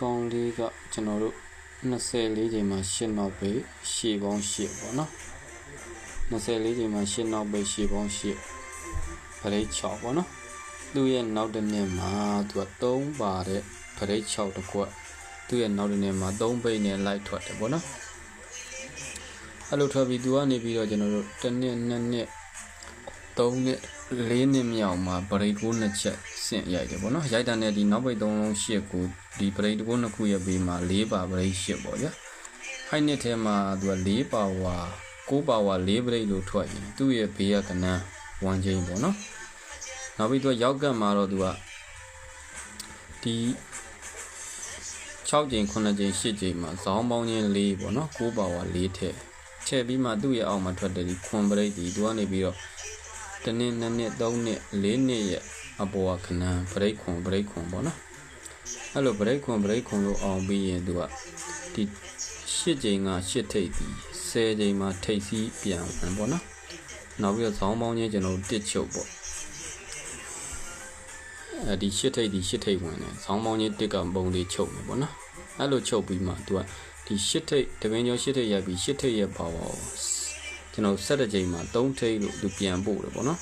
ကောင်းလေးကကျွန်တော်တို့24ချိန်မှာ8နောက်ပိတ်ရှေ့ပေါင်း8ပေါ့နော်24ချိန်မှာ8နောက်ပိတ်ရှေ့ပေါင်း8ပရိတ်6ပေါ့နော်သူ့ရဲ့နောက်တစ်နှစ်မှာသူက3ပါတဲ့ပရိတ်6တစ်ခွက်သူ့ရဲ့နောက်တစ်နှစ်မှာ3ပိတ်နဲ့လိုက်ထွက်တယ်ပေါ့နော်အဲ့လိုထွက်ပြီးသူကနေပြီးတော့ကျွန်တော်တို့တစ်နှစ်နှစ်နှစ်3နှစ်4နှစ်မြောက်မှာပရိတ်ကိုနှစ်ချက် ဆင့်ရိုက်တယ်ပေါ့နော်ရိုက်တာနဲ့ဒီနောက်ပိတ်3လုံး8ကိုဒီပရိတ်ကိုနှစ်ခုရဲ့ဘေးမှာ4ပါပရိတ်8ပေါ့ဗျာဟိုက်နှစ်ထဲမှာသူက4ပါဝါ9ပါဝါ4ပရိတ်လို့ထွက်ရင်သူ့ရဲ့ဘေးကကနန်း1ချင်းပေါ့နော်နောက်ပြီးသူကရောက်ကတ်မှာတော့သူကဒီ6ချိန်9ချိန်10ချိန်မှာဇောင်းပေါင်းချင်း4ပေါ့နော်9ပါဝါ4ထည့်ချဲ့ပြီးမှသူ့ရဲ့အောက်မှာထွက်တယ်ဒီခွန်ပရိတ်ဒီသူကနေပြီးတော့တနည်းနှစ်နှစ်သုံးနှစ်လေးနှစ်ရဲ့ အပေါ်ကခဏဘရိတ်ခွန်ဘရိတ်ခွန်ပေါ့နော်အဲ့လိုဘရိတ်ခွန်ဘရိတ်ခွန်လို့အောင်ပြီးရင်သူကဒီရှစ်ချိန်ကရှစ်ထိပ်ဒီဆယ်ချိန်မှာထိပ်စီးပြန်ဝင်ပေါ့နော်နောက်ပြီးတော့ဇောင်းပေါင်းချင်းကျွန်တော်တို့တစ်ချုပ်ပေါ့အဲဒီရှစ်ထိပ်ဒီရှစ်ထိပ်ဝင်တယ်ဇောင်းပေါင်းချင်းတစ်ကပုံလေးချုပ်မယ်ပေါ့နော်အဲ့လိုချုပ်ပြီးမှသူကဒီရှစ်ထိပ်တပင်းကျော်ရှစ်ထိပ်ရိုက်ပြီးရှစ်ထိပ်ရဲ့ပါဝါကိုကျွန်တော်ဆက်တဲ့ချိန်မှာ3ထိပ်လို့သူပြန်ပို့တယ်ပေါ့နော်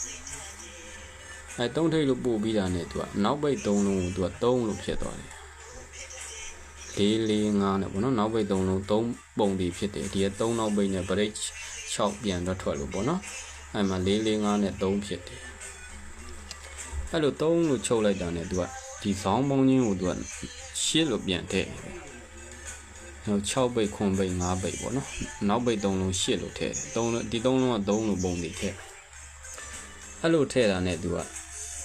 အဲ3ထိပ်လို့ပို့ပြီးတာနဲ့သူကနောက်ပိတ်3လုံးကိုသူက3လို့ဖြစ်သွားတယ်4 4 5နဲ့ပေါ့နော်နောက်ပိတ်3လုံး3ပုံတွေဖြစ်တယ်ဒီက3နောက်ပိတ်နဲ့ break 6ပြန်တော့ထွက်လို့ပေါ့နော်အဲမှာ4 4 5နဲ့3ဖြစ်တယ်အဲ့လို3လို့ချုပ်လိုက်တာနဲ့သူကဒီဇောင်းပေါင်းချင်းကိုသူကရှစ်လို့ပြန်ထည့်တယ်နောက်6ပိတ်9ပိတ်5ပိတ်ပေါ့နော်နောက်ပိတ်3လုံး8လို့ထည့်တယ်3လုံးဒီ3လုံးက3လို့ပုံနေထည့်အဲ့လိုထည့်တာနဲ့သူက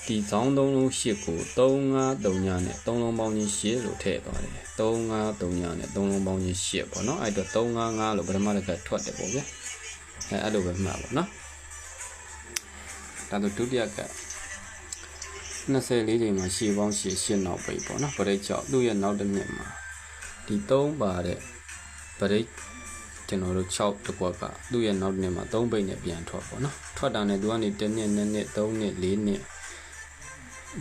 ဒီဇောင်း3လုံး8ကို3 5 3ညနဲ့3လုံးပေါင်းချင်း8လို့ထည့်သွားတယ်3 5 3ညနဲ့3လုံးပေါင်းချင်း8ပေါ့နော်အဲ့တော့3 5 5လို့ပထမတစ်ခါထွက်တယ်ပေါ့ဗျအဲအဲ့လိုပဲမှတ်ပါနော်ဒါဆိုဒုတိယက24ချိန်မှာရှေ့ပေါင်းရှေ့ရှင်းနောက်ပိတ်ပေါ့နော်ပရိတ်ကြောက်သူ့ရဲ့နောက်တစ်နှစ်မှာဒီ3ပါတဲ့ပရိတ်ကျွန်တော်တို့6တကွက်ကသူ့ရဲ့နောက်တစ်နှစ်မှာ3ပိတ်နဲ့ပြန်ထွက်ပေါ့နော်ထွက်တာနဲ့သူကနေ1နှစ်2နှစ်3နှစ်4နှစ်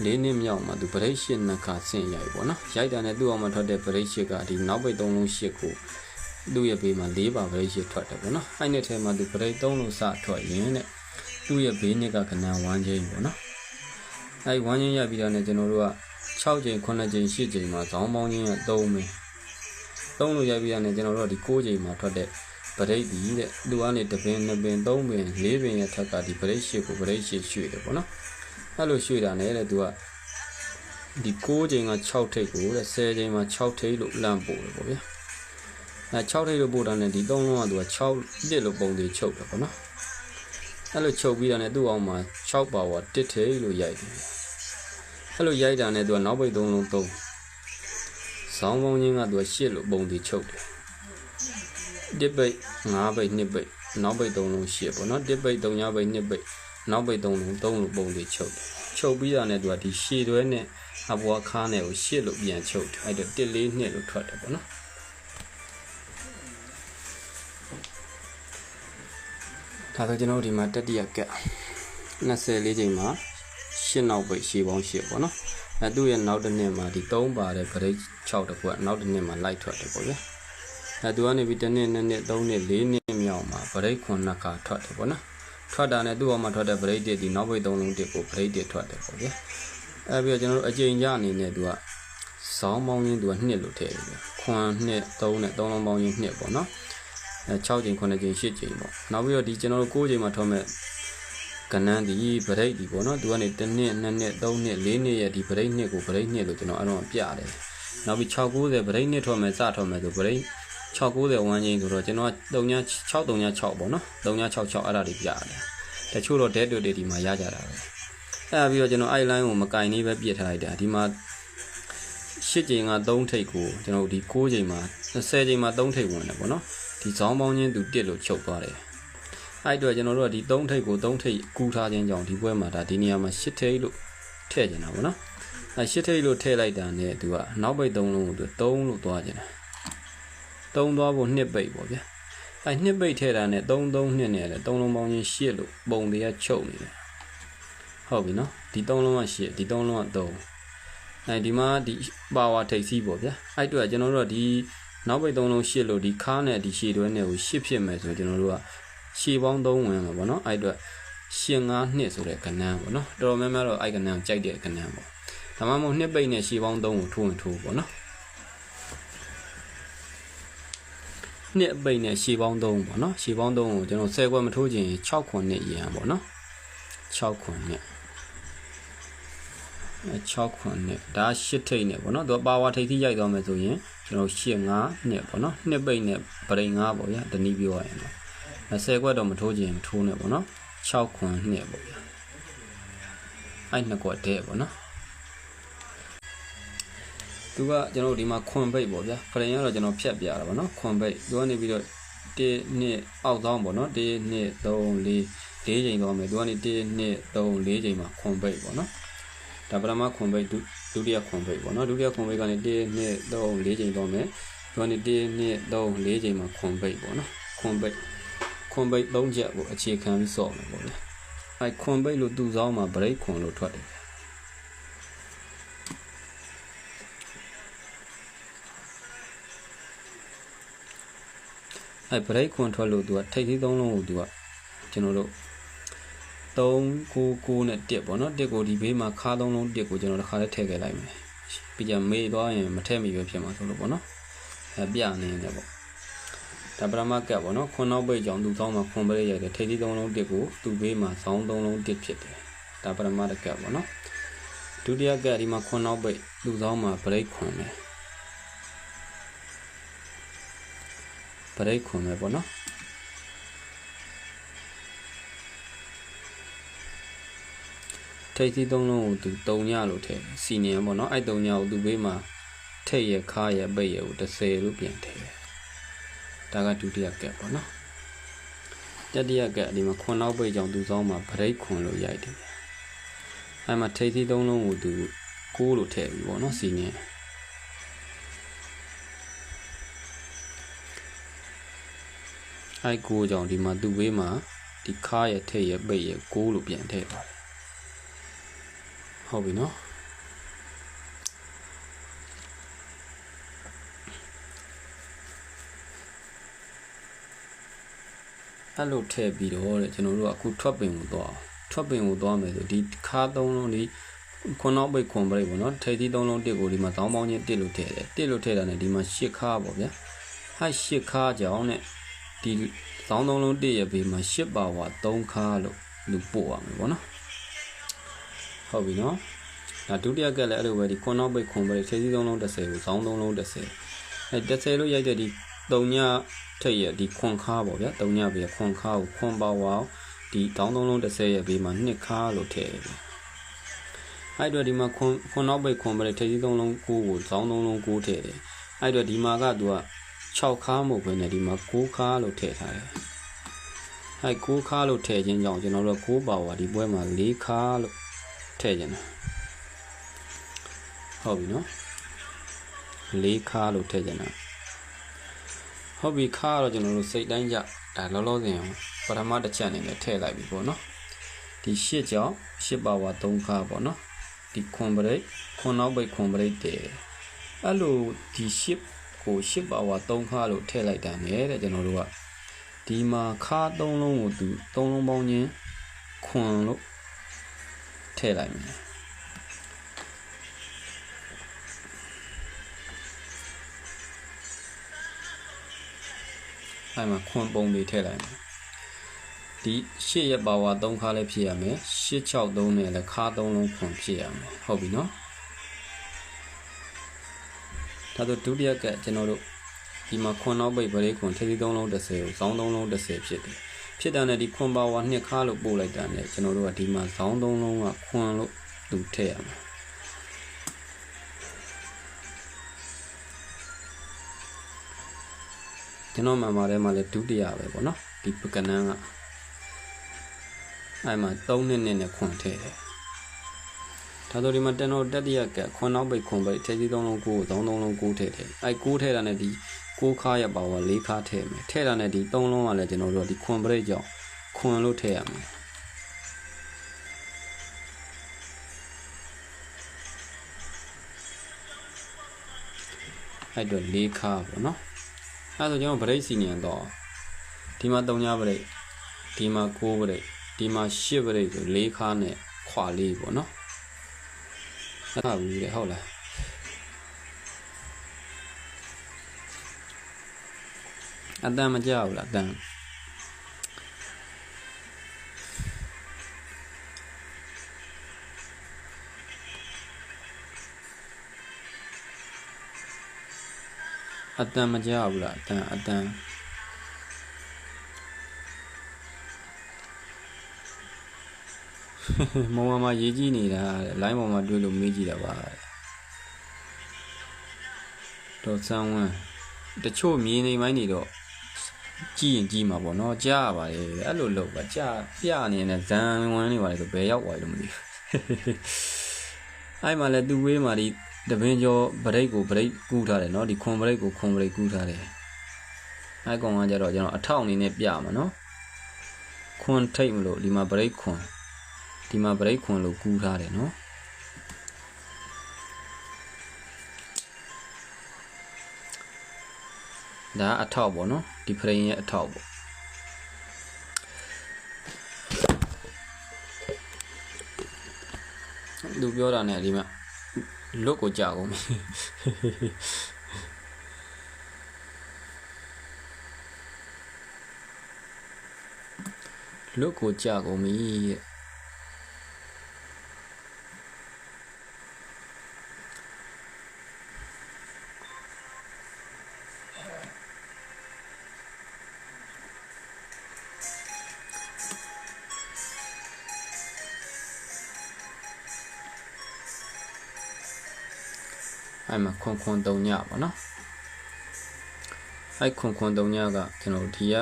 လေးနှစ်မြောက်မှာသူပရိတ်ရှစ်နှစ်ခါဆင့်ရိုက်ပေါ့နော်ရိုက်တာနဲ့သူ့အောင်မှာထွက်တဲ့ပရိတ်ရှစ်ကဒီနောက်ပိတ်3လုံးရှစ်ကိုသူ့ရဲ့ဘေးမှာ၄ပါပရိတ်ရှစ်ထွက်တယ်ပေါ့နော်အဲ့နှစ်ထဲမှာသူပရိတ်3လုံးစထွက်ရင်တဲ့သူ့ရဲ့ဘေးနှစ်ကကနန်း1ချင်းပေါ့နော်အဲ့1ချင်းရိုက်ပြီးတော့ねကျွန်တော်တို့က6ချိန်9ချိန်10ချိန်မှာဇောင်းပေါင်းချင်းက3ပဲ3လို့ရိုက်ပြီးတော့ねကျွန်တော်တို့ကဒီ6ချိန်မှာထွက်တဲ့ပရိတ်ဒီတဲ့သူကနေတပင်2ပင်3ပင်4ပင်ရဲ့ထက်ကဒီပရိတ်ရှစ်ကိုပရိတ်ရှစ်ရွှေ့တယ်ပေါ့နော် အဲ့လိုရွှေ့တာနဲ့တဲ့သူကဒီ6ချိန်က6ထိပ်ကိုတဲ့10ချိန်မှာ6ထိပ်လို့လန့်ပို့တယ်ပေါ့ဗျာအဲ6ထိပ်လို့ပို့တာနဲ့ဒီ3လုံးကသူက6တစ်လို့ပုံသေးချုပ်တယ်ပေါ့နော်အဲ့လိုချုပ်ပြီးတာနဲ့သူ့အောင်မှာ6ပါဝါတစ်ထိပ်လို့ရိုက်တယ်အဲ့လိုရိုက်တာနဲ့သူကနောက်ပိတ်3လုံး3ဇောင်းပေါင်းချင်းကသူက8လို့ပုံသေးချုပ်တယ်တစ်ပိတ်5ပိတ်2ပိတ်နောက်ပိတ်3လုံး8ပေါ့နော်တစ်ပိတ်3ညပိတ်2ပိတ် နောက်ပိတ်3လုံး3လို့ပုံသေးချုပ်တယ်ချုပ်ပြီးတာနဲ့သူကဒီရှည်တွဲနဲ့အဘွားခါးနဲ့ကိုရှစ်လို့ပြန်ချုပ်တယ်အဲ့တော့1 4နှစ်လို့ထွက်တယ်ပေါ့နော်ဒါဆိုကျွန်တော်တို့ဒီမှာတတိယကက်24ချိန်မှာရှစ်နောက်ပိတ်ရှည်ပေါင်းရှစ်ပေါ့နော်အဲသူ့ရဲ့နောက်တစ်နှစ်မှာဒီ3ပါတဲ့ grade 6တခုကနောက်တစ်နှစ်မှာလိုက်ထွက်တယ်ပေါ့ဗျာအဲသူကနေပြီးတစ်နှစ်နှစ်နှစ်3နှစ်4နှစ်မြောက်မှာ grade 9နှစ်ခါထွက်တယ်ပေါ့နော် ထွက်တာနဲ့သူ့အောက်မှာထွက်တဲ့ grade 1ဒီနောက်ပိတ်3လုံး1ကို grade 1ထွက်တယ်ပေါ့ဗျာအဲပြီးတော့ကျွန်တော်တို့အကျဉ်းကြအနေနဲ့သူကဇောင်းပေါင်းရင်းသူက2လို့ထည့်တယ်ဗျခွန်2 3နဲ့3လုံးပေါင်းရင်း2ပေါ့နော်အဲ6ချိန်9ချိန်10ချိန်ပေါ့နောက်ပြီးတော့ဒီကျွန်တော်တို့9ချိန်မှာထွက်မဲ့ကနန်းဒီဗရိတ်ဒီပေါ့နော်သူကနေ1နှစ်2နှစ်3နှစ်4နှစ်ရဲ့ဒီဗရိတ်နှစ်ကိုဗရိတ်နှစ်လို့ကျွန်တော်အဲ့တော့ပြတယ်နောက်ပြီး690ဗရိတ်နှစ်ထွက်မဲ့စထွက်မဲ့ဆိုဗရိတ် 690ဝမ်းချင်းဆိုတော့ကျွန်တော်က3ည6 3ည6ပေါ့နော်3ည66အဲ့ဒါတွေပြတယ်တချို့တော့ dead တွေဒီမှာရကြတာပဲအဲ့ပြီးတော့ကျွန်တော်အဲ့ line ကိုမကင်နေပဲပြစ်ထားလိုက်တာဒီမှာ၈ချိန်က3ထိပ်ကိုကျွန်တော်ဒီ6ချိန်မှာ20ချိန်မှာ3ထိပ်ဝင်တယ်ပေါ့နော်ဒီဇောင်းပေါင်းချင်းသူတစ်လို့ချုပ်သွားတယ်အဲ့တော့ကျွန်တော်တို့ကဒီ3ထိပ်ကို3ထိပ်ကူးထားခြင်းကြောင့်ဒီပွဲမှာဒါဒီနေရာမှာ8ထိပ်လို့ထည့်ကျင်တာပေါ့နော်အဲ8ထိပ်လို့ထည့်လိုက်တာနဲ့သူကနောက်ပိတ်3လုံးကိုသူ3လို့သွားကျင်တာ 3သွားဖို့2ပိတ်ပေါ့ဗျာအဲ2ပိတ်ထည့်တာနဲ့3 3 2နဲ့လည်း3လုံးပေါင်းချင်း8လို့ပုံတွေကချုပ်နေတယ်ဟုတ်ပြီနော်ဒီ3လုံးက8ဒီ3လုံးက3အဲဒီမှာဒီပါဝါထိပ်စီးပေါ့ဗျာအဲ့အတွက်ကျွန်တော်တို့ကဒီနောက်ပိတ်သုံးလုံးရှစ်လို့ဒီခါနဲ့ဒီရှည်တွဲနဲ့ကိုရှစ်ဖြစ်မယ်ဆိုကျွန်တော်တို့ကရှည်ပေါင်း3ဝင်မှာပေါ့နော်အဲ့အတွက်ရှင်9နှစ်ဆိုတဲ့ကဏ္ဍပေါ့နော်တော်တော်များများတော့အဲ့ကဏ္ဍကိုကြိုက်တဲ့ကဏ္ဍပေါ့ဒါမှမဟုတ်နှစ်ပိတ်နဲ့ရှည်ပေါင်း3ကိုထိုးရင်ထိုးပေါ့နော် နှစ်ပိတ်နဲ့ရှည်ပေါင်း3ပေါ့နော်ရှည်ပေါင်း3ကိုကျွန်တော်10ခွက်မထိုးခြင်း6ခွန်နဲ့ရန်ပေါ့နော်6ခွန်နဲ့6ခွန်နဲ့ဒါ8ထိတ်နဲ့ပေါ့နော်သူပါဝါထိတ်ထိရိုက်သွားမယ်ဆိုရင်ကျွန်တော်8 5နဲ့ပေါ့နော်နှစ်ပိတ်နဲ့ပရိန်5ပေါ့ဗျာတနည်းပြောရရင်ပေါ့10ခွက်တော့မထိုးခြင်းမထိုးနဲ့ပေါ့နော်6ခွန်နဲ့ပေါ့ဗျာအဲ့နှစ်ခွက်တည်းပေါ့နော် သူကကျွန်တော်ဒီမှာခွန်ပိတ်ပေါ့ဗျာပရိန်ကတော့ကျွန်တော်ဖြတ်ပြတာပေါ့နော်ခွန်ပိတ်သူကနေပြီးတော့1နှစ်အောက်သောင်းပေါ့နော်1နှစ်3 4 4ချိန်သွားမယ်သူကနေ1နှစ်3 4ချိန်မှာခွန်ပိတ်ပေါ့နော်ဒါပရမခွန်ပိတ်ဒုတိယခွန်ပိတ်ပေါ့နော်ဒုတိယခွန်ပိတ်ကနေ1နှစ်3 4ချိန်သွားမယ်သူကနေ1နှစ်3 4ချိန်မှာခွန်ပိတ်ပေါ့နော်ခွန်ပိတ်ခွန်ပိတ်3ချက်ကိုအခြေခံပြီးစော့မယ်ပေါ့ဗျာအဲခွန်ပိတ်လို့သူ့ဆောင်မှာဗရိတ်ခွန်လို့ထွက်တယ် အဲဗရိတ်ခွန်ထွက်လို့သူကထိပ်သီးသုံးလုံးကိုသူကကျွန်တော်တို့399နဲ့1ပေါ့နော်1ကိုဒီဘေးမှာခါသုံးလုံး1ကိုကျွန်တော်တစ်ခါလေးထည့်ခဲ့လိုက်မယ်ပြီးကြမေးသွားရင်မထည့်မိပဲဖြစ်မှာဆိုလို့ပေါ့နော်အဲပြနေတယ်ပေါ့ဒါပရမကတ်ပေါ့နော်ခွန်နောက်ပိတ်ကြောင့်သူ့သောင်းမှာခွန်ပရိရိုက်တယ်ထိပ်သီးသုံးလုံး1ကိုသူ့ဘေးမှာဇောင်းသုံးလုံး1ဖြစ်တယ်ဒါပရမတကတ်ပေါ့နော်ဒုတိယကတ်ဒီမှာခွန်နောက်ပိတ်သူ့သောင်းမှာဗရိတ်ခွန်တယ် ဗရိတ်ခွန်ပဲပေါ့နော်ထိတ်သီးသုံးလုံးကိုသူတုံညလို့ထည့်စီနီယံပေါ့နော်အဲ့တုံညကိုသူဘေးမှာထိတ်ရခါရပိတ်ရကို30လို့ပြန်ထည့်ဒါကဒုတိယကက်ပေါ့နော်တတိယကက်ဒီမှာခွန်နောက်ပိတ်ကြောင့်သူစောင်းမှာဗရိတ်ခွန်လို့ရိုက်တယ်အဲ့မှာထိတ်သီးသုံးလုံးကိုသူကိုးလို့ထည့်ပြီပေါ့နော်စီနီယံ အဲ့ကိုကြောင့်ဒီမှာသူ့ဘေးမှာဒီခါရထိတ်ရပိတ်ရကိုးလို့ပြန်ထည့်ပါတယ်ဟုတ်ပြီနော်အဲ့လိုထည့်ပြီးတော့တဲ့ကျွန်တော်တို့ကအခုထွက်ပင်ကိုသွားထွက်ပင်ကိုသွားမယ်ဆိုဒီခါသုံးလုံးဒီခွန်နောက်ပိတ်ခွန်ပရိတ်ပေါ့နော်ထိပ်သီးသုံးလုံးတစ်ကိုဒီမှာတောင်းပေါင်းချင်းတစ်လို့ထည့်တယ်တစ်လို့ထည့်တာနဲ့ဒီမှာရှစ်ခါပေါ့ဗျာဟာရှစ်ခါကြောင့်နဲ့ ဒီတောင်းသုံးလုံးတစ်ရဲ့ဘေးမှာရှစ်ပါဝါ3ခါလို့လူပို့ရမယ်ပေါ့နော်ဟုတ်ပြီနော်ဒါဒုတိယကက်လည်းအဲ့လိုပဲဒီခွန်နောက်ပိတ်ခွန်ပိတ်ခြေစည်းသုံးလုံး30ကိုဇောင်းသုံးလုံး30အဲ30လို့ရိုက်တဲ့ဒီ3ညထိတ်ရဒီခွန်ခါပေါ့ဗျာ3ညဘေးခွန်ခါကိုခွန်ပါဝါဒီတောင်းသုံးလုံး30ရဲ့ဘေးမှာ2ခါလို့ထည့်တယ်အဲ့တော့ဒီမှာခွန်ခွန်နောက်ပိတ်ခွန်ပိတ်ခြေစည်းသုံးလုံး9ကိုဇောင်းသုံးလုံး9ထည့်တယ်အဲ့တော့ဒီမှာကသူက 6ခါမဟုတ်ဘဲနဲ့ဒီမှာ9ခါလို့ထည့်ထားတယ်အဲ9ခါလို့ထည့်ခြင်းကြောင့်ကျွန်တော်တို့9ပါဝါဒီပွဲမှာ4ခါလို့ထည့်ခြင်းတယ်ဟုတ်ပြီနော်လေးခါလို့ထည့်ကြတာဟုတ်ပြီခါတော့ကျွန်တော်တို့စိတ်တိုင်းကြဒါလောလောဆယ်ပထမတစ်ချက်အနေနဲ့ထည့်လိုက်ပြီပေါ့နော်ဒီရှစ်ကြောင့်ရှစ်ပါဝါ3ခါပေါ့နော်ဒီခွန်ပရိတ်ခွန်နောက်ပိတ်ခွန်ပရိတ်တည်အဲ့လိုဒီရှ စ်ကိုရှစ်ပါဝါ3ခါလို့ထည့်လိုက်တာနဲ့တဲ့ကျွန်တော်တို့ကဒီမှာခါ3လုံးကိုသူ3လုံးပေါင်းချင်းခွန်လို့ထည့်လိုက်မယ်အဲ့မှာခွန်ပုံတွေထည့်လိုက်မယ်ဒီရှစ်ရက်ပါဝါ3ခါလည်းဖြစ်ရမယ်863နဲ့လည်းခါ3လုံးခွန်ဖြစ်ရမယ်ဟုတ်ပြီနော် ဒါဆိုဒုတိယကကျွန်တော်တို့ဒီမှာခွန်နောက်ပိတ်ဗရိတ်ခွန်ထည့်သီး3လုံး30ကိုဇောင်း3လုံး30ဖြစ်တယ်ဖြစ်တာနဲ့ဒီခွန်ပါဝါ2ခါလို့ပို့လိုက်တာနဲ့ကျွန်တော်တို့ကဒီမှာဇောင်း3လုံးကခွန်လို့သူထည့်ရမယ်ကျွန်တော်မှမာထဲမှာလည်းဒုတိယပဲပေါ့နော်ဒီပကနန်းကအဲ့မှာ3နှစ်နှစ်နဲ့ခွန်ထည့်တယ် ဒါဆိုဒီမှာတန်တော်တတိယကခွန်နောက်ပိတ်ခွန်ပိတ်ထည့်ကြီး3လုံး9 3 3လုံး9ထည့်တယ်အဲ့9ထည့်တာနဲ့ဒီ6ခါရပါဝါ4ခါထည့်မယ်ထည့်တာနဲ့ဒီ3လုံးကလည်းကျွန်တော်တို့ဒီခွန်ပရိတ်ကြောင့်ခွန်လို့ထည့်ရမယ်အဲ့တော့၄ခါပေါ့နော်အဲ့ဒါဆိုကျွန်တော်ဗရိတ်စီနီယန်တော့ဒီမှာ3ညဗရိတ်ဒီမှာ9ဗရိတ်ဒီမှာ10ဗရိတ်ဆို၄ခါနဲ့ခွာလေးပေါ့နော် အဲ့ဒါဘူးလေဟုတ်လားအတန်မကြောက်ဘူးလားအတန်အတန်မကြောက်ဘူးလားအတန်အတန် မောင်မမရေးကြည့်နေတာလိုင်းပေါ်မှာတွေ့လို့မေးကြည့်တာပါတော့ဆန်းဝန်းတချို့မြင်းနေမိုင်းနေတော့ကြည့်ရင်ကြည့်မှာပေါ့နော်ကြားရပါလေအဲ့လိုလုပ်ပါကြားပြနေတဲ့ဇန်ဝန်းနေပါလေဆိုဘယ်ရောက်သွားလို့မသိဘူးအဲ့မှာလဲသူ့ဝေးမှာဒီတပင်းကျော်ဗရိတ်ကိုဗရိတ်ကူးထားတယ်နော်ဒီခွန်ဗရိတ်ကိုခွန်ဗရိတ်ကူးထားတယ်အဲ့ကောင်ကကြတော့ကျွန်တော်အထောက်အနေနဲ့ပြမှာနော်ခွန်ထိတ်မလို့ဒီမှာဗရိတ်ခွန် ဒီမှာဗရိတ်ခွန်လို့ကူးထားတယ်နော်ဒါအထောက်ပေါ့နော်ဒီဖရင်ရဲ့အထောက်ပေါ့သူပြောတာ ਨੇ ဒီမှာလွတ်ကိုကြောက်ကုန်ပြီလွတ်ကိုကြောက်ကုန်ပြီတဲ့ အဲ့မှာခွန်ခွန်3ညပေါ့နော်အဲ့ခွန်ခွန်3ညကကျွန်တော်ဒီက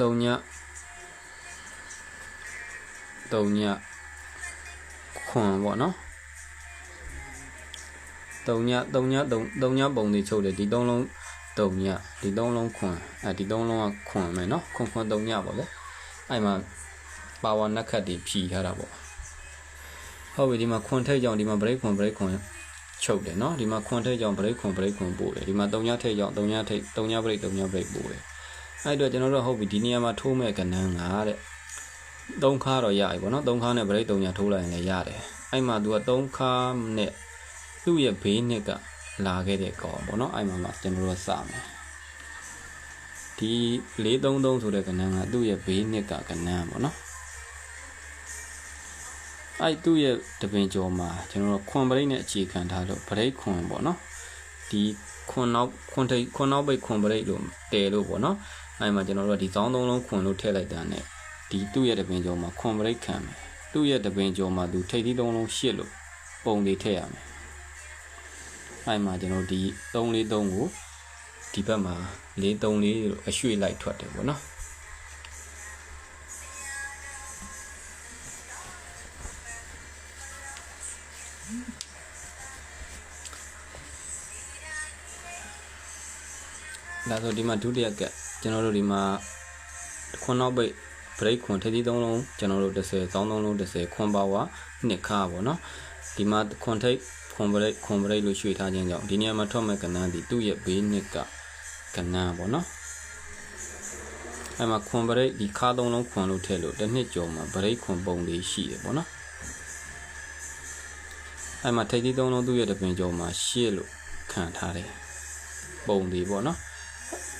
3ည3ညခွန်ပေါ့နော်3ည3ည3 3ညပုံတွေချုပ်တယ်ဒီ3လုံး3ညဒီ3လုံးခွန်အဲဒီ3လုံးကခွန်မယ်နော်ခွန်ခွန်3ညပေါ့လေအဲ့မှာပါဝါနက်ခတ်တွေဖြီထားတာပေါ့ ဟုတ်ပြီဒီမှာခွန်ထိတ်ကြောင်ဒီမှာ break ခွန် break ခွန်ချုပ်တယ်เนาะဒီမှာခွန်ထိတ်ကြောင် break ခွန် break ခွန်ပို့တယ်ဒီမှာ3ညထိတ်ကြောင်3ညထိတ်3ည break 3ည break ပို့တယ်အဲ့တော့ကျွန်တော်တို့ဟုတ်ပြီဒီနေရာမှာထိုးမဲ့ကဏ္ဍငါတဲ့3ခါတော့ရပြီပေါ့နော်3ခါနဲ့ break 3ညထိုးလိုက်ရင်လည်းရတယ်အဲ့မှာ तू က3ခါနဲ့သူ့ရဲ့ဘေးနှစ်ကလာခဲ့တဲ့ကောင်ပေါ့နော်အဲ့မှာမှကျွန်တော်တို့စမယ်ဒီ433ဆိုတဲ့ကဏ္ဍကသူ့ရဲ့ဘေးနှစ်ကကဏ္ဍပေါ့နော် အဲ့သူ့ရဲ့တပင်ကျော်မှာကျွန်တော်တို့ခွန်ပရိတ်နဲ့အခြေခံထားလို့ပရိတ်ခွန်ပေါ့နော်ဒီခွန်နောက်ခွန်ထိတ်ခွန်နောက်ပိတ်ခွန်ပရိတ်လို့တဲလို့ပေါ့နော်အဲ့မှာကျွန်တော်တို့ဒီဇောင်းသုံးလုံးခွန်လို့ထည့်လိုက်တာ ਨੇ ဒီသူ့ရဲ့တပင်ကျော်မှာခွန်ပရိတ်ခံမယ်သူ့ရဲ့တပင်ကျော်မှာသူထိတ်သီးသုံးလုံးရှစ်လို့ပုံလေးထည့်ရမယ်အဲ့မှာကျွန်တော်ဒီ343ကိုဒီဘက်မှာ434လို့အရွှေ့လိုက်ထွက်တယ်ပေါ့နော် ဒါဆိုဒီမှာဒုတိယကက်ကျွန်တော်တို့ဒီမှာခွန်နောက်ပိတ်ဘရိတ်ခွန်ထည်သီးသုံးလုံးကျွန်တော်တို့30စောင်းသုံးလုံး30ခွန်ပါဝါနှစ်ခါပေါ့နော်ဒီမှာခွန်ထိတ်ခွန်ဘရိတ်ခွန်ဘရိတ်လို့ရွှေ့ထားခြင်းကြောင့်ဒီနေရာမှာထွက်မဲ့ကဏ္ဍဒီသူ့ရဲ့ဘေးနှစ်ကကဏ္ဍပေါ့နော်အဲ့မှာခွန်ဘရိတ်ဒီခါသုံးလုံးခွန်လို့ထည့်လို့တစ်နှစ်ကျော်မှာဘရိတ်ခွန်ပုံလေးရှိတယ်ပေါ့နော်အဲ့မှာထိတ်သီးသုံးလုံးသူ့ရဲ့တပင်ကျော်မှာရှေ့လို့ခံထားတယ်ပုံလေးပေါ့နော်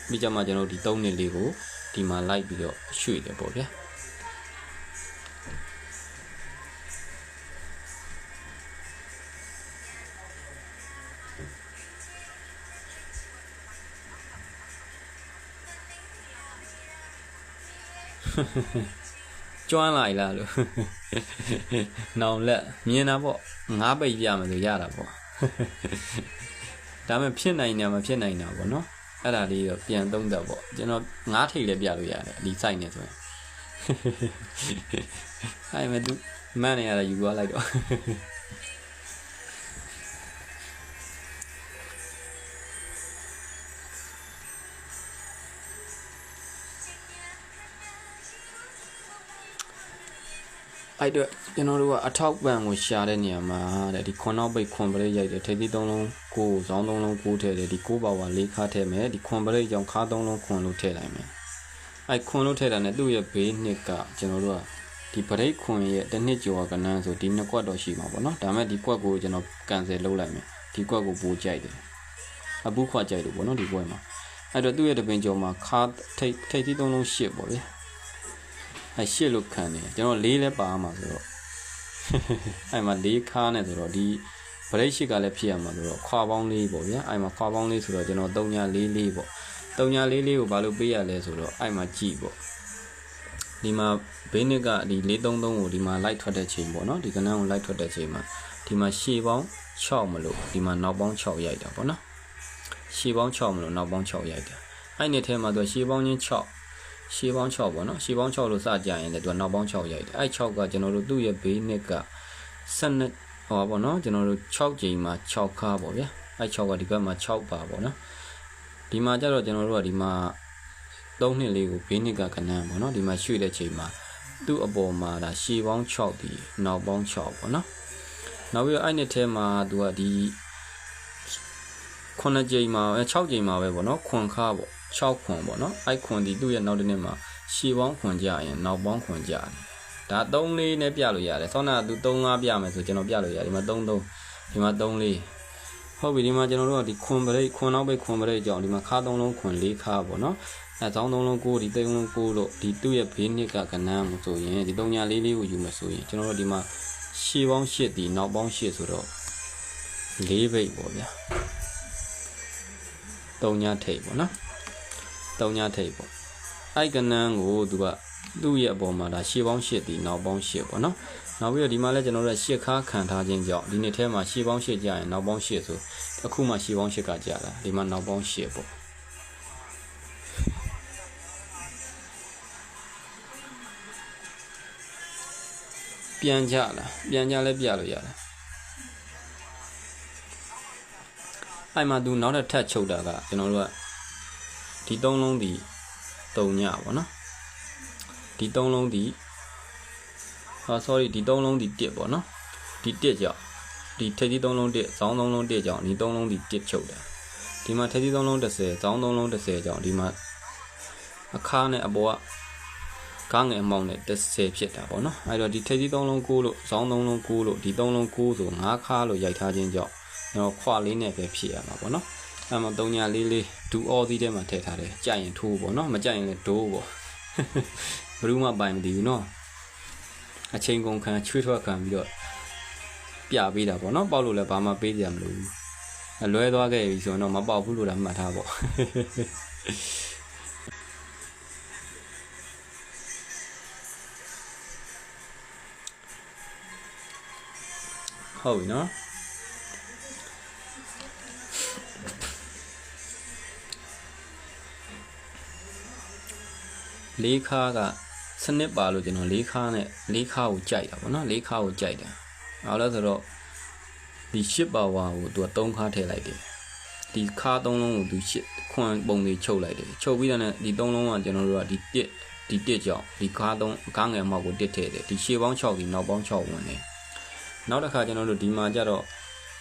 ပြီးကြမှာကျွန်တော်ဒီ3နှစ်လေးကိုဒီမှာလိုက်ပြီးတော့ရွှေ့တယ်ပေါ့ဗျာကျွမ်းလာလားလို့နောင်လက်မြင်တာပေါ့ငါးပိတ်ပြမယ်ဆိုရတာပေါ့ဒါပေမဲ့ဖြစ်နိုင်တယ်မဖြစ်နိုင်တာပေါ့နော် အဲ့ဒါလေးတော့ပြန်သုံးသပ်ပေါ့ကျွန်တော်ငါးထိပ်လည်းပြလို့ရတယ်ဒီ site နဲ့ဆိုရင်အဲ့မဲ့သူမန်နေရတာယူသွားလိုက်တော့ အဲ့တော့ကျွန်တော်တို့ကအထောက်ပံ့ကိုရှာတဲ့နေရာမှာတဲ့ဒီခွန်နောက်ပိတ်ခွန်ပရိတ်ရိုက်တယ်ထိပ်သီးသုံးလုံးကိုဇောင်းသုံးလုံးကိုထည့်တယ်ဒီကိုပါဝါလေးခါထည့်မယ်ဒီခွန်ပရိတ်ကြောင့်ခါသုံးလုံးခွန်လို့ထည့်လိုက်မယ်အဲ့ခွန်လို့ထည့်တာနဲ့သူ့ရဲ့ဘေးနှစ်ကကျွန်တော်တို့ကဒီပရိတ်ခွန်ရဲ့တစ်နှစ်ကျော်ကနန်းဆိုဒီနှစ်ကွက်တော့ရှိမှာပေါ့နော်ဒါမဲ့ဒီကွက်ကိုကျွန်တော်ကန်ဆယ်လုပ်လိုက်မယ်ဒီကွက်ကိုပို့ကြိုက်တယ်အပူခွက်ကြိုက်လို့ပေါ့နော်ဒီကွက်မှာအဲ့တော့သူ့ရဲ့တပင်ကျော်မှာခါထိပ်ထိပ်သီးသုံးလုံးရှစ်ပေါ့ဗျာ အဲ့ရှစ်လို့ခံတယ်ကျွန်တော်လေးလဲပါမှာဆိုတော့အဲ့မှာလေးခါနဲ့ဆိုတော့ဒီဗရိတ်ရှိကလည်းဖြစ်ရမှာဆိုတော့ခွာပေါင်းလေးပေါ့ဗျာအဲ့မှာခွာပေါင်းလေးဆိုတော့ကျွန်တော်3ညာလေးလေးပေါ့3ညာလေးလေးကိုဘာလို့ပေးရလဲဆိုတော့အဲ့မှာကြည့်ပေါ့ဒီမှာဘေးနစ်ကဒီ433ကိုဒီမှာလိုက်ထွက်တဲ့ချိန်ပေါ့နော်ဒီကနန်းကိုလိုက်ထွက်တဲ့ချိန်မှာဒီမှာရှေပေါင်း6မလို့ဒီမှာနောက်ပေါင်း6ရိုက်တာပေါ့နော်ရှေပေါင်း6မလို့နောက်ပေါင်း6ရိုက်တာအဲ့နှစ်ထဲမှာသူရှေပေါင်းချင်း6 ရှေးပေါင်း6ပေါ့နော်ရှေးပေါင်း6လို့စကြရင်လည်းသူကနောက်ပေါင်း6ရိုက်တယ်အဲ့6ကကျွန်တော်တို့သူ့ရဲ့ဘေးနှစ်က12ဟောပေါ့နော်ကျွန်တော်တို့6ကြိမ်မှာ6ခါပေါ့ဗျာအဲ့6ကဒီဘက်မှာ6ပါပေါ့နော်ဒီမှာကျတော့ကျွန်တော်တို့ကဒီမှာ3နှစ်လေးကိုဘေးနှစ်ကကနန်းပေါ့နော်ဒီမှာရွှေ့တဲ့ချိန်မှာသူ့အပေါ်မှာဒါရှေးပေါင်း6ဒီနောက်ပေါင်း6ပေါ့နော်နောက်ပြီးတော့အဲ့နှစ်ထဲမှာသူကဒီ9ကြိမ်မှာ6ကြိမ်မှာပဲပေါ့နော်ခွန်ခါပေါ့ 6ခွန်ပေါ့နော်အဲ့ခွန်ဒီသူ့ရဲ့နောက်တစ်နှစ်မှာရှေပေါင်းခွန်ကြရင်နောက်ပေါင်းခွန်ကြတယ်ဒါ3လေးနဲ့ပြလို့ရတယ်ဆောင်းနာသူ3 5ပြမယ်ဆိုကျွန်တော်ပြလို့ရတယ်ဒီမှာ3 3ဒီမှာ3လေးဟုတ်ပြီဒီမှာကျွန်တော်တို့ကဒီခွန်ပရိတ်ခွန်နောက်ပိတ်ခွန်ပရိတ်ကြောင့်ဒီမှာခါ3လုံးခွန်4ခါပေါ့နော်အဲဇောင်း3လုံး9ဒီ3လုံး9လို့ဒီသူ့ရဲ့ဘေးနှစ်ကကနန်းမှုဆိုရင်ဒီ3ညာလေးလေးကိုယူမယ်ဆိုရင်ကျွန်တော်တို့ဒီမှာရှေပေါင်း8ဒီနောက်ပေါင်း8ဆိုတော့၄ဘိတ်ပေါ့ဗျာ3ညာထိပ်ပေါ့နော် တုံညာထိပ်ပေါ့အဲ့ကနန်းကိုသူကသူ့ရဲ့အပေါ်မှာဒါရှေးပေါင်း၈တီနောက်ပေါင်း၈ပေါ့နော်နောက်ပြီးတော့ဒီမှာလည်းကျွန်တော်တို့ရှစ်ခါခံထားခြင်းကြောင့်ဒီနေ့ထဲမှာရှေးပေါင်း၈ကြာရင်နောက်ပေါင်း၈ဆိုအခုမှရှေးပေါင်း၈ကကြာတာဒီမှာနောက်ပေါင်း၈ပေါ့ပြန်ကြလားပြန်ကြလဲပြလို့ရတယ်အဲ့မှာသူနောက်တစ်ထပ်ချုပ်တာကကျွန်တော်တို့က ဒီသုံးလုံးဒီတုံညပေါ့နော်ဒီသုံးလုံးဒီဟာ sorry ဒီသုံးလုံးဒီ1ပေါ့နော်ဒီ1ကြောင့်ဒီထိပ်သီးသုံးလုံး1ဇောင်းသုံးလုံး1ကြောင့်ဒီသုံးလုံးဒီ1ချုပ်တယ်ဒီမှာထိပ်သီးသုံးလုံး30ဇောင်းသုံးလုံး30ကြောင့်ဒီမှာအခါနဲ့အပေါ်ကကားငယ်အမောင်းနဲ့30ဖြစ်တာပေါ့နော်အဲ့တော့ဒီထိပ်သီးသုံးလုံး9လို့ဇောင်းသုံးလုံး9လို့ဒီသုံးလုံး9ဆို5ခါလို့ရိုက်ထားခြင်းကြောင့်တော့ခွာလေးနဲ့ပဲဖြစ်ရမှာပေါ့နော်အဲ့မှာ3ညာလေးလေး ဒူအော်သီးထဲမှာထည့်ထားတယ်ကြိုက်ရင်ထိုးပေါ့နော်မကြိုက်ရင်လည်းဒိုးပေါ့ဘယ်သူမှပိုင်မသိဘူးနော်အချိန်ကုန်ခံချွေးထွက်ခံပြီးတော့ပြပေးတာပေါ့နော်ပေါက်လို့လည်းဘာမှပေးကြမလို့အလွဲသွားခဲ့ပြီဆိုတော့မပေါက်ဘူးလို့လည်းမှတ်ထားပေါ့ဟုတ်ပြီနော် လေးခါကစနစ်ပါလို့ကျွန်တော်လေးခါနဲ့လေးခါကိုကြိုက်တာပေါ့နော်လေးခါကိုကြိုက်တာအောင်လဲဆိုတော့ဒီရှစ်ပါဝါကိုသူက3ခါထည့်လိုက်တယ်ဒီခါ3လုံးကိုသူရှစ်ခွန်ပုံလေးချုပ်လိုက်တယ်ချုပ်ပြီးတော့ねဒီ3လုံးကကျွန်တော်တို့ကဒီတစ်ဒီတစ်ကြောင့်ဒီခါ3ကားငယ်မောက်ကိုတစ်ထည့်တယ်ဒီရှေ့ပေါင်း6ဒီနောက်ပေါင်း6ဝင်တယ်နောက်တစ်ခါကျွန်တော်တို့ဒီမှာကြတော့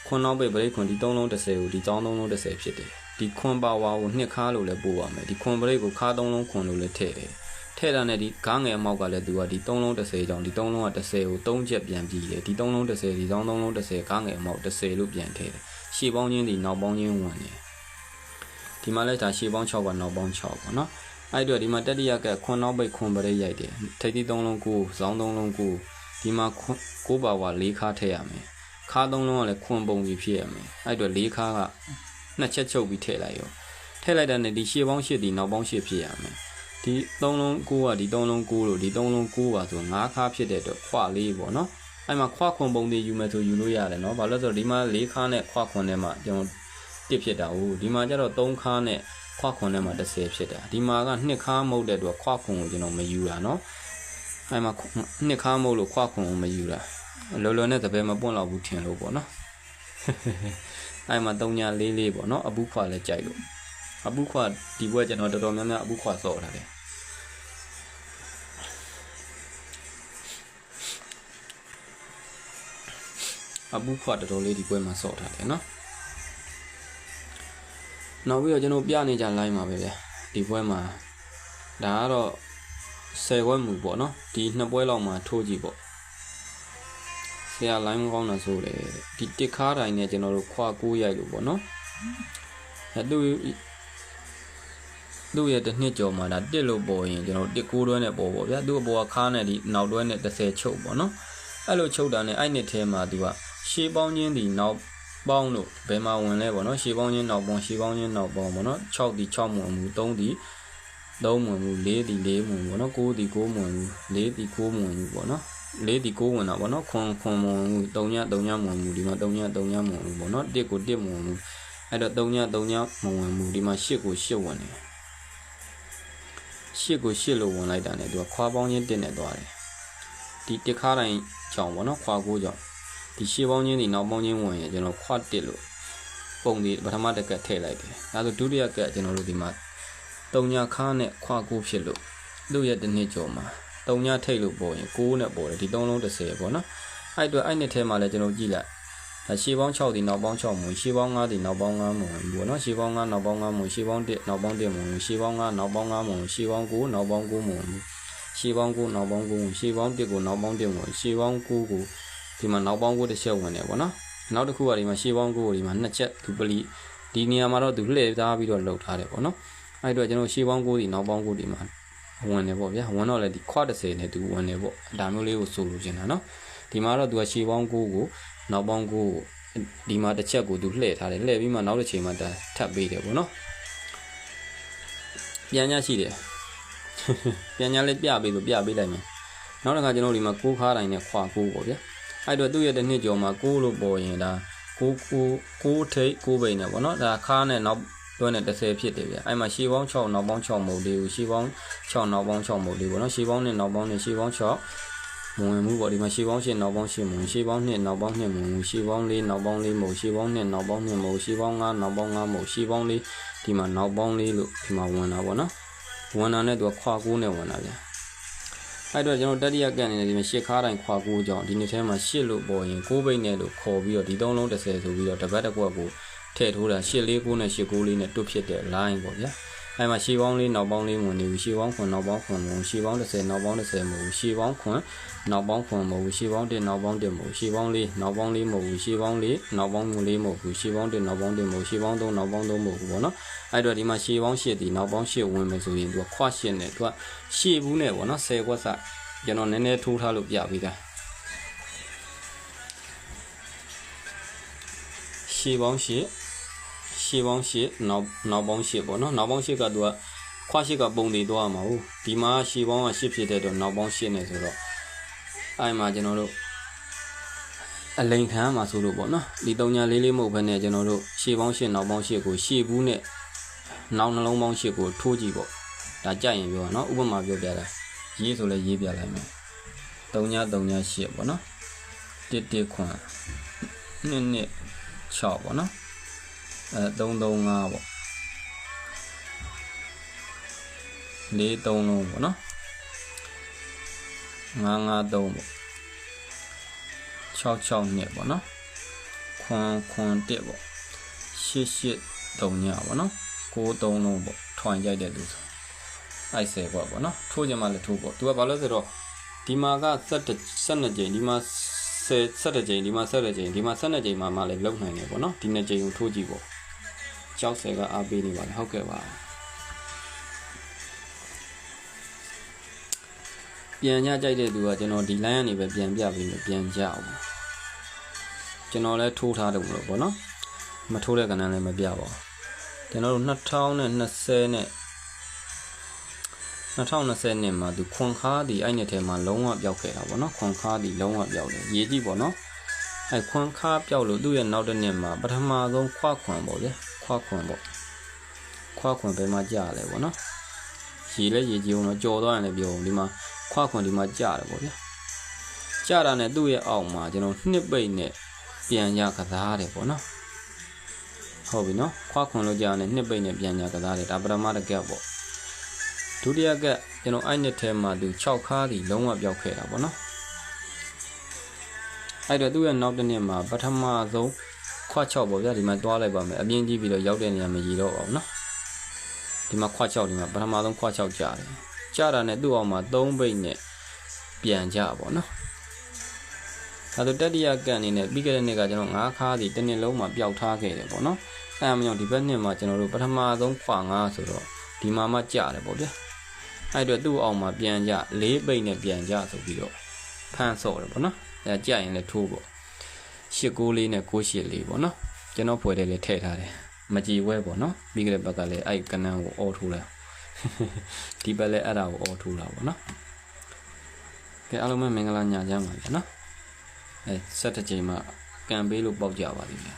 ခွန်နောက်ပိတ်ပရိတ်ခွန်ဒီ3လုံး30ကိုဒီတောင်း3လုံး30ဖြစ်တယ်ဒီခွန်ပါဝါကိုနှစ်ခါလို့လည်းပို့ပါမယ်ဒီခွန်ပရိတ်ကိုခါ3လုံးခွန်လို့လည်းထည့်တယ် ထည့်တာနဲ့ဒီကားငယ်အမောက်ကလည်းသူကဒီ3လုံး30ကြောင့်ဒီ3လုံးက30ကို3ချက်ပြန်ပြီးတယ်ဒီ3လုံး30ဒီ3လုံး30ကားငယ်အမောက်30လို့ပြန်ထည့်တယ်ရှေ့ပေါင်းချင်းဒီနောက်ပေါင်းချင်းဝင်တယ်ဒီမှာလည်းဒါရှေ့ပေါင်း6ကနောက်ပေါင်း6ပေါ့နော်အဲ့တော့ဒီမှာတတိယကခွန်နောက်ပိတ်ခွန်ပရိတ်ရိုက်တယ်ထိပ်သီး3လုံး9ဇောင်း3လုံး9ဒီမှာ9ပါဝါ4ခါထည့်ရမယ်ခါ3လုံးကလည်းခွန်ပုံကြီးဖြစ်ရမယ်အဲ့တော့4ခါကနှစ်ချက်ချုပ်ပြီးထည့်လိုက်ရောထည့်လိုက်တဲ့နဲ့ဒီရှေ့ပေါင်း8ဒီနောက်ပေါင်း8ဖြစ်ရမယ် ဒီ3လုံး9ကဒီ3လုံး9လို့ဒီ3လုံး9ပါဆို5ခါဖြစ်တဲ့အတွက်ခွလေးပေါ့နော်အဲ့မှာခွခွန်ပုံတွေယူမယ်ဆိုယူလို့ရတယ်နော်ဘာလို့လဲဆိုတော့ဒီမှာ4ခါနဲ့ခွခွန်ထဲမှာကျွန်တော်တစ်ဖြစ်တာ哦ဒီမှာကျတော့3ခါနဲ့ခွခွန်ထဲမှာ30ဖြစ်တာဒီမှာက2ခါမဟုတ်တဲ့အတွက်ခွခွန်ကိုကျွန်တော်မယူတာနော်အဲ့မှာ2ခါမဟုတ်လို့ခွခွန်ကိုမယူတာလောလောနဲ့တပည့်မပွန့်တော့ဘူးထင်လို့ပေါ့နော်အဲ့မှာ3ညာလေးလေးပေါ့နော်အပူခွာလည်းကြိုက်လို့အပူခွာဒီဘွဲကျွန်တော်တော်တော်များများအပူခွာစော့ထားတယ် အပူခွာတော်တော်လေးဒီပွဲမှာစော့ထားတယ်နော်နောက်ပြီးတော့ကျွန်တော်ပြနေကြ line မှာပဲဗျာဒီပွဲမှာဒါကတော့10ခွဲမူပေါ့နော်ဒီနှစ်ပွဲလောက်မှာထိုးကြည့်ပေါ့ဆရာ line မကောင်းတာဆိုလေဒီတစ်ခါတိုင်းနဲ့ကျွန်တော်တို့ခွာကိုးရိုက်လို့ပေါ့နော်အဲသူသူ့ရဲ့တစ်နှစ်ကျော်မှာဒါတစ်လို့ပေါ်ရင်ကျွန်တော်တစ်ကိုးတွဲနဲ့ပေါ်ပေါ့ဗျာသူ့အပေါ်ကခါနဲ့ဒီနောက်တွဲနဲ့30ချုပ်ပေါ့နော်အဲ့လိုချုပ်တာနဲ့အဲ့နှစ်ထဲမှာသူက ရှေးပေါင်းချင်းဒီနောက်ပေါင်းလို့ဘယ်မှာဝင်လဲပေါ့နော်ရှေးပေါင်းချင်းနောက်ပေါင်းရှေးပေါင်းချင်းနောက်ပေါင်းပေါ့နော်6ဒီ6မွန်မှု3ဒီ3မွန်မှု4ဒီ4မွန်ပေါ့နော်9ဒီ9မွန်မှု4ဒီ9မွန်မှုပေါ့နော်4ဒီ9ဝင်တာပေါ့နော်ခွန်ခွန်မွန်မှု3ည3ညမွန်မှုဒီမှာ3ည3ညမွန်မှုပေါ့နော်1ကို1မွန်မှုအဲ့တော့3ည3ညမွန်မှုဒီမှာ8ကို8ဝင်တယ်8ကို8လို့ဝင်လိုက်တာ ਨੇ သူကခွာပေါင်းချင်း1နဲ့သွားတယ်ဒီတစ်ခါတိုင်းကြောင်ပေါ့နော်ခွာကိုကြောင် ဒီရှေ့ပေါင်းချင်းဒီနောက်ပေါင်းချင်းဝင်ရင်ကျွန်တော်ခွ1လို့ပုံဒီပထမတစ်ကက်ထည့်လိုက်တယ်ဒါဆိုဒုတိယကက်ကျွန်တော်တို့ဒီမှာ3ညခါနဲ့ခွာကိုဖြစ်လို့သူ့ရဲ့တစ်နှစ်ကျော်မှာ3ညထိတ်လို့ပေါ်ရင်6နဲ့ပေါ်တယ်ဒီ3လုံး30ပေါ့နော်အဲ့အတွက်အဲ့နှစ်ထဲမှာလည်းကျွန်တော်ကြည့်လိုက်ဒါရှေးပေါင်း6ဒီနောက်ပေါင်း6မွန်ရှေးပေါင်း5ဒီနောက်ပေါင်း5မွန်ပေါ့နော်ရှေးပေါင်း5နောက်ပေါင်း5မွန်ရှေးပေါင်း1နောက်ပေါင်း1မွန်ရှေးပေါင်း5နောက်ပေါင်း5မွန်ရှေးပေါင်း9နောက်ပေါင်း9မွန်ရှေးပေါင်း9နောက်ပေါင်း9မွန်ရှေးပေါင်း1ကိုနောက်ပေါင်း1မွန်ရှေးပေါင်း9ကို ဒီမှာနောက်ပေါင်း9တစ်ချက်ဝင်တယ်ပေါ့နော်နောက်တစ်ခုကဒီမှာရှေးပေါင်း9ကိုဒီမှာနှစ်ချက်သူပလီဒီနေရာမှာတော့သူလှည့်သားပြီးတော့လှုပ်ထားတယ်ပေါ့နော်အဲ့တော့ကျွန်တော်ရှေးပေါင်း9ဒီနောက်ပေါင်း9ဒီမှာဝင်တယ်ပေါ့ဗျာဝင်တော့လေဒီခွ30နဲ့သူဝင်တယ်ပေါ့ဒါမျိုးလေးကိုဆိုလိုချင်တာနော်ဒီမှာတော့သူကရှေးပေါင်း9ကိုနောက်ပေါင်း9ကိုဒီမှာတစ်ချက်ကိုသူလှည့်ထားတယ်လှည့်ပြီးမှနောက်တစ်ချိန်မှာတထပ်ပေးတယ်ပေါ့နော်ပြန်ညရှိတယ်ပြန်ညလေးပြပေးလို့ပြပေးလိုက်မယ်နောက်တစ်ခါကျွန်တော်ဒီမှာကိုးခါတိုင်းနဲ့ခွာကိုးပေါ့ဗျာ အဲ့တော့သူ့ရဲ့တစ်နှစ်ကျော်မှာကိုးလို့ပေါ်ရင်ဒါကိုးကိုးကိုးထိတ်ကိုးပိန်နဲ့ပေါ့နော်ဒါခါနဲ့နောက်တွဲနဲ့30ဖြစ်တယ်ဗျအဲ့မှာရှေးပေါင်း6နောက်ပေါင်း6မုတ်လေးကိုရှေးပေါင်း6နောက်ပေါင်း6မုတ်လေးပေါ့နော်ရှေးပေါင်းနဲ့နောက်ပေါင်းနဲ့ရှေးပေါင်း6မဝင်မှုပေါ့ဒီမှာရှေးပေါင်း8နောက်ပေါင်း8မဝင်ရှေးပေါင်း2နောက်ပေါင်း2မဝင်ရှေးပေါင်း4နောက်ပေါင်း4မဟုတ်ရှေးပေါင်း2နောက်ပေါင်း2မဟုတ်ရှေးပေါင်း5နောက်ပေါင်း5မဟုတ်ရှေးပေါင်း4ဒီမှာနောက်ပေါင်း4လို့ဒီမှာဝင်တာပေါ့နော်ဝင်တာနဲ့သူကခွာကိုးနဲ့ဝင်တာဗျ အဲ့တော့ကျွန်တော်တတိယကန်နေတယ်ဒီမှာရှစ်ခါတိုင်းခွာကိုးကြောင်းဒီနေ့ထဲမှာရှစ်လို့ပေါ်ရင်ကိုးပိတ်နဲ့လို့ခေါ်ပြီးတော့ဒီသုံးလုံး30ဆိုပြီးတော့တပတ်တစ်ကွက်ကိုထည့်ထိုးတာရှစ်လေးကိုးနဲ့ရှစ်ကိုးလေးနဲ့တွတ်ဖြစ်တဲ့ line ပေါ့ဗျာ အဲ့မှာရှေးပေါင်းလေးနောက်ပေါင်းလေးဝင်နေပြီရှေးပေါင်းခွန်နောက်ပေါင်းခွန်ဝင်ရှေးပေါင်း30နောက်ပေါင်း30မဟုတ်ဘူးရှေးပေါင်းခွန်နောက်ပေါင်းခွန်မဟုတ်ဘူးရှေးပေါင်း1နောက်ပေါင်း1မဟုတ်ဘူးရှေးပေါင်း4နောက်ပေါင်း4မဟုတ်ဘူးရှေးပေါင်း4နောက်ပေါင်း4မဟုတ်ဘူးရှေးပေါင်း1နောက်ပေါင်း1မဟုတ်ရှေးပေါင်း3နောက်ပေါင်း3မဟုတ်ဘူးပေါ့နော်အဲ့တော့ဒီမှာရှေးပေါင်း8ဒီနောက်ပေါင်း8ဝင်မယ်ဆိုရင်သူကခွ8နဲ့သူကရှေ့ဘူးနဲ့ပေါ့နော်10ခွက်စကျွန်တော်နည်းနည်းထိုးထားလို့ပြပေးတာရှေးပေါင်း8 ရှေ့ပေါင်း8နောက်နောက်ပေါင်း8ပေါ့နော်နောက်ပေါင်း8ကသူကခွာ8ကပုံနေသွားမှာဟုတ်ဒီမှာရှေ့ပေါင်းက8ဖြစ်တဲ့တော့နောက်ပေါင်း8နဲ့ဆိုတော့အဲ့မှာကျွန်တော်တို့အလိန်ခံမှာဆိုလို့ပေါ့နော်ဒီ3ညာလေးလေးမဟုတ်ဘဲနဲ့ကျွန်တော်တို့ရှေ့ပေါင်း8နောက်ပေါင်း8ကိုရှေ့ဘူးနဲ့နောက်နှလုံးပေါင်း8ကိုထိုးကြည့်ပေါ့ဒါကြိုက်ရင်ပြောနော်ဥပမာပြောပြတာရေးဆိုလဲရေးပြလိုက်မယ်3ညာ3ညာ8ပေါ့နော်1 1ခွန်2 2 6ပေါ့နော် အဲ335ပေါ့4 3လုံးပေါ့နော်953ပေါ့66နှစ်ပေါ့နော်ခွန်ခွန်1ပေါ့88 3ညပေါ့နော်93လုံးပေါ့ထွန်ကြိုက်တဲ့လူဆိုအိုက်ဆယ်ပေါ့ပေါ့နော်ထိုးကြမှာလည်းထိုးပေါ့သူကဘာလို့ဆိုတော့ဒီမှာက7 12ကြိမ်ဒီမှာ10 17ကြိမ်ဒီမှာ17ကြိမ်ဒီမှာ12ကြိမ်မှာမှလည်းလုံနိုင်တယ်ပေါ့နော်ဒီနှစ်ကြိမ်ကိုထိုးကြည့်ပေါ့ ကြောက်ဆယ်ကအားပေးနေပါတယ်ဟုတ်ကဲ့ပါပြန်ညကြိုက်တဲ့သူကကျွန်တော်ဒီ line ကနေပဲပြန်ပြပေးမယ်ပြန်ကြအောင်ကျွန်တော်လည်းထိုးထားတယ်လို့ပေါ့နော်မထိုးတဲ့ကဏ္ဍလည်းမပြပါဘူးကျွန်တော်တို့2020နဲ့2020နှစ်မှာသူခွန်ခါဒီအဲ့နှစ်ထဲမှာလုံးဝပျောက်ခဲ့တာပေါ့နော်ခွန်ခါဒီလုံးဝပျောက်တယ်ရေးကြည့်ပေါ့နော်အဲ့ခွန်ခါပျောက်လို့သူ့ရဲ့နောက်တစ်နှစ်မှာပထမဆုံးခွခွန်ပေါ့ဗျာ ခွခွန်ပေါ့ခွခွန်ဘယ်မှာကြာလဲပေါ့နော်ရေလဲရေကြီးအောင်တော့ကြော်သွားရင်လည်းပြောအောင်ဒီမှာခွခွန်ဒီမှာကြာတယ်ပေါ့ဗျာကြာတာနဲ့သူ့ရဲ့အောက်မှာကျွန်တော်နှစ်ပိတ်နဲ့ပြန်ကြကစားတယ်ပေါ့နော်ဟုတ်ပြီနော်ခွခွန်လို့ကြာတယ်နှစ်ပိတ်နဲ့ပြန်ကြကစားတယ်ဒါပထမတစ်ကက်ပေါ့ဒုတိယကက်ကျွန်တော်အဲ့နှစ်ထဲမှာသူ6ခါးဒီလုံးဝပြောက်ခဲ့တာပေါ့နော်အဲ့တော့သူ့ရဲ့နောက်တစ်နှစ်မှာပထမဆုံး ခွ6ပေါ့ဗျာဒီမှာတွားလိုက်ပါမယ်အပြင်းကြီးပြီးတော့ရောက်တဲ့နေရာမှာရည်တော့အောင်နော်ဒီမှာခွ6ဒီမှာပထမဆုံးခွ6ကြာတယ်ကြာတာနဲ့သူ့အောင်မှာ3ဘိတ်နဲ့ပြန်ကြပေါ့နော်ဒါဆိုတတိယကန်အနေနဲ့ပြီးခဲ့တဲ့နှစ်ကကျွန်တော်9ခါးစီတစ်နှစ်လုံးမှာပျောက်ထားခဲ့တယ်ပေါ့နော်အဲအမြောင်ဒီဘက်နှစ်မှာကျွန်တော်တို့ပထမဆုံးခွ9ဆိုတော့ဒီမှာမှကြာတယ်ပေါ့ဗျာအဲ့တော့သူ့အောင်မှာပြန်ကြ၄ဘိတ်နဲ့ပြန်ကြဆိုပြီးတော့ဖန်ဆော့တယ်ပေါ့နော်အဲကြာရင်လည်းထိုးပေါ့ ၈9လေးနဲ့9 8လေးပေါ့နော်ကျွန်တော်ဖွဲ့တယ်လည်းထည့်ထားတယ်မကြည်ဝဲပေါ့နော်ပြီးခဲ့တဲ့ဘက်ကလည်းအဲ့ကနန်းကိုအော်ထိုးလာဒီဘက်လည်းအဲ့ဒါကိုအော်ထိုးလာပေါ့နော်ကဲအားလုံးပဲမင်္ဂလာညချမ်းပါဗျာနော်အဲဆက်တစ်ချိန်မှကံပေးလို့ပေါက်ကြပါလိမ့်မယ်